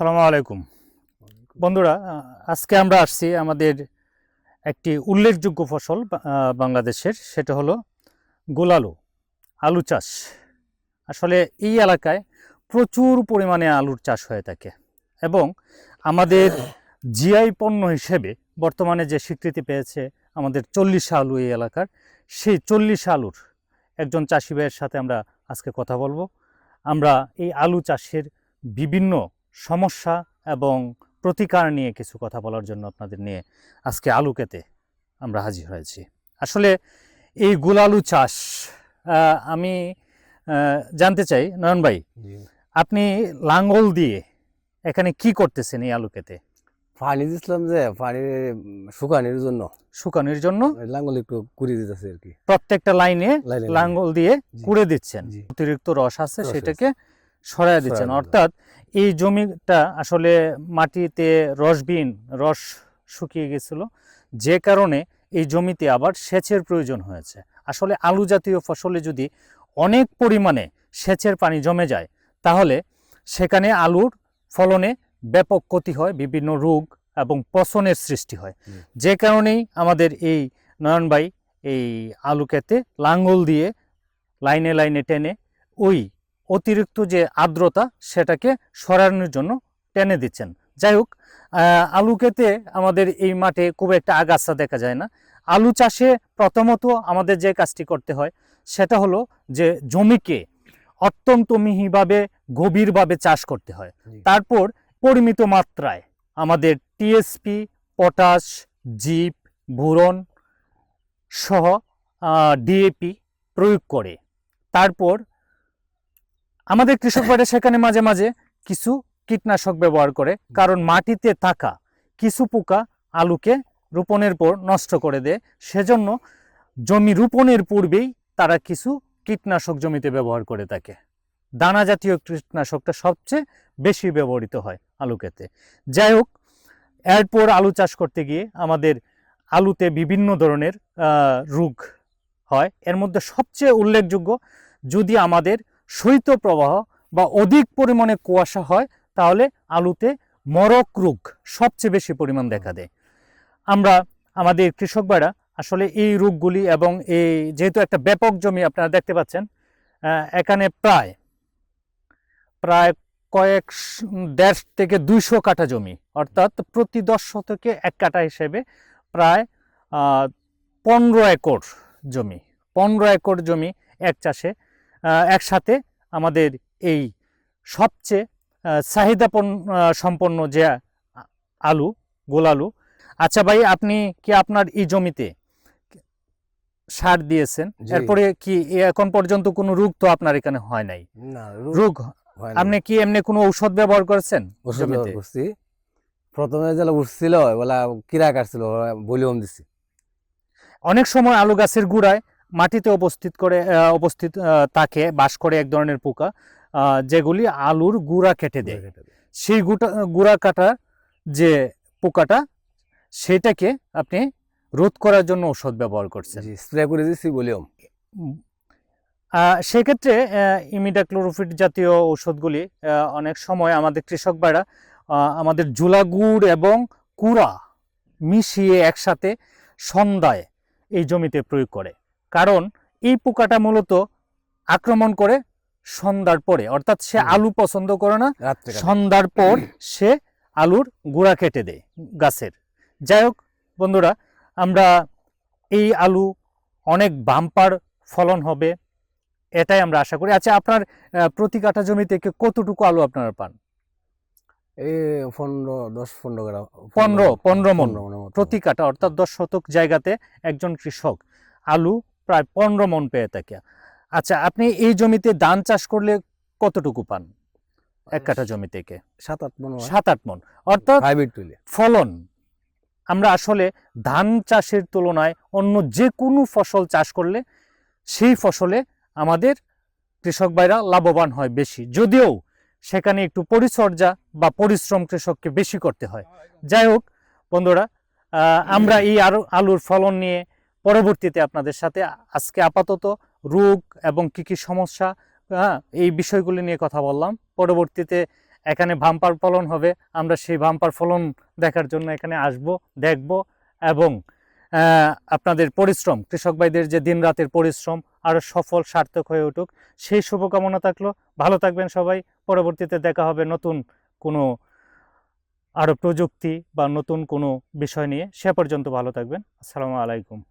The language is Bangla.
সালামু আলাইকুম। বন্ধুরা আজকে আমরা আসছি আমাদের একটি উল্লেখযোগ্য ফসল বাংলাদেশের সেটা হলো গোলালু আলু চাষ। আসলে এই এলাকায় প্রচুর পরিমাণে আলুর চাষ হয়ে থাকে এবং আমাদের জিআই পণ্য হিসেবে বর্তমানে যে স্বীকৃতি পেয়েছে আমাদের চল্লিশ আলু এই এলাকার সেই চল্লিশ আলুর একজন চাষি ভাইয়ের সাথে আমরা আজকে কথা বলব। আমরা এই আলু চাষের বিভিন্ন সমস্যা এবং প্রতিকার নিয়ে কিছু কথা বলার জন্য আপনাদের নিয়ে আজকে আলু কেতে আমরা হাজির হয়েছি। আসলে এই গুলালু চাষ আমি জানতে চাই নয়ন ভাই আপনি লাঙ্গল দিয়ে এখানে কি করতেছেন এই আলু কেতে পানি দিছিলাম যে পানি শুকানির জন্য। শুকানোর জন্য? লাঙ্গল একটু কুড়ি দিতেছে আর কি। প্রত্যেকটা লাইনে লাঙ্গল দিয়ে। কুড়ে দিচ্ছেন। অতিরিক্ত রস আছে সেটাকে সরায় দিচ্ছেন। অর্থাৎ এই জমিটা আসলে মাটিতে রসবিহীন রস শুকিয়ে গেছিল। যে কারণে এই জমিতে আবার সেচের প্রয়োজন হয়েছে। আসলে আলু জাতীয় ফসলে যদি অনেক পরিমাণে সেচের পানি জমে যায় তাহলে সেখানে আলুর ফলনে ব্যাপক ক্ষতি হয় বিভিন্ন রোগ এবং পচনের সৃষ্টি হয়। যে কারণেই আমাদের এই নয়নবাই এই আলু খেতে লাঙ্গল দিয়ে লাইনে লাইনে টেনে ওই অতিরিক্ত যে আর্দ্রতা সেটাকে সরানোর জন্য টেনে দিচ্ছেন। যাই হোক আলু খেতে আমাদের এই মাঠে খুব একটা আগাছা দেখা যায় না। আলু চাষে প্রথমত আমাদের যে কাজটি করতে হয় সেটা হলো যে জমিকে অত্যন্ত মিহিভাবে গভীরভাবে চাষ করতে হয়। তারপর পরিমিত মাত্রায় আমাদের টিএসপি পটাশ জিপ বুরন সহ ডিএপি প্রয়োগ করে তারপর আমাদের কৃষক ভাইরা সেখানে মাঝে মাঝে কিছু কীটনাশক ব্যবহার করে, কারণ মাটিতে থাকা কিছু পোকা আলুকে রোপণের পর নষ্ট করে দেয়। সেজন্য জমি রোপণের পূর্বেই তারা কিছু কীটনাশক জমিতে ব্যবহার করে থাকে। দানা জাতীয় কীটনাশকটা সবচেয়ে বেশি ব্যবহৃত হয় আলু খেতে যাই হোক, এরপর আলু চাষ করতে গিয়ে আমাদের আলুতে বিভিন্ন ধরনের রোগ হয়। এর মধ্যে সবচেয়ে উল্লেখযোগ্য যদি আমাদের শৈত্যপ্রবাহ বা অধিক পরিমাণে কুয়াশা হয়, তাহলে আলুতে মরক রোগ সবচেয়ে বেশি পরিমাণ দেখা দেয়। আমরা, আমাদের কৃষক ভাইরা আসলে এই রোগগুলি এবং এই যেহেতু একটা ব্যাপক জমি আপনারা দেখতে পাচ্ছেন এখানে প্রায় প্রায় কয়েক দেড় থেকে দুইশো কাঠা জমি, অর্থাৎ প্রতি দশ শতকে এক কাঠা হিসেবে প্রায় পনেরো একর জমি, পনেরো একর জমি এক চাষে একসাথে আমাদের এই সবচেয়ে আহ, চাহিদাপন- আহ, সম্পন্ন যে আলু গোলালু আচ্ছা ভাই আপনি কি আপনার এই জমিতে সার দিয়েছেন। এরপরে কি এখন পর্যন্ত কোনো রোগ তো আপনার এখানে হয় নাই? রোগ আপনি কি এমনি কোনো ঔষধ ব্যবহার করেছেন জমিতে? প্রথমে যেটা উঠছিল বলা কিরা কাটছিল ভলিউম দিছি। অনেক সময় আলু গাছের গুড়ায় মাটিতে উপস্থিত করে আহ, থাকে বাস করে এক ধরনের পোকা যেগুলি আলুর গুড়া কেটে দেয়। সেই গুটা গুড়া কাটা যে পোকাটা সেটাকে আপনি রোধ করার জন্য ঔষধ ব্যবহার করছেন। স্প্রে করে উম, আহ, সেক্ষেত্রে ইমিডাক্লোরোফিট জাতীয় ঔষধগুলি অনেক সময় আমাদের কৃষক ভাইরা আমাদের জুলা গুড় এবং কুড়া মিশিয়ে একসাথে সন্ধ্যায় এই জমিতে প্রয়োগ করে। কারণ এই পোকাটা মূলত আক্রমণ করে সন্ধ্যার পরে। অর্থাৎ সে আলু পছন্দ করে না সন্ধ্যার পর সে আলুর গুঁড়া কেটে দেয় গাছের। যাই হোক বন্ধুরা আমরা এই আলু অনেক বাম্পার ফলন হবে এটাই আমরা আশা করি। আচ্ছা আপনার প্রতি কাঠা জমি থেকে কতটুকু আলু আপনারা পান? পনেরো দশ পনেরো গ্রাম। পনেরো পনেরো মন প্রতি কাঠা অর্থাৎ দশ শতক জায়গাতে একজন কৃষক আলু প্রায় পনেরো মন পেয়ে থাকে। আচ্ছা আপনি এই জমিতে ধান চাষ করলে কতটুকু পান? এক কাঠা জমি থেকে। সাত আট মন সাত আট মন। অর্থাৎ ফলন। আমরা আসলে ধান চাষের তুলনায় অন্য যে কোনো ফসল চাষ করলে সেই ফসলে আমাদের কৃষক ভাইরা লাভবান হয় বেশি। যদিও সেখানে একটু পরিচর্যা বা পরিশ্রম কৃষককে বেশি করতে হয়। যাই হোক বন্ধুরা আহ, আমরা এই আলু আলুর ফলন নিয়ে পরবর্তীতে আপনাদের সাথে আজকে আপাতত রোগ এবং কি কি সমস্যা হ্যাঁ এই বিষয়গুলি নিয়ে কথা বললাম। পরবর্তীতে এখানে ভাম্পার ফলন হবে। আমরা সেই ভাম্পার ফলন দেখার জন্য এখানে আসব, দেখব এবং আপনাদের পরিশ্রম, কৃষক ভাইদের যে দিন রাতের পরিশ্রম আরও সফল, সার্থক হয়ে উঠুক, সেই শুভকামনা থাকল। ভালো থাকবেন সবাই। পরবর্তীতে দেখা হবে নতুন কোনো আরও প্রযুক্তি বা নতুন কোনো বিষয় নিয়ে। সে পর্যন্ত ভালো থাকবেন। আসসালামু আলাইকুম।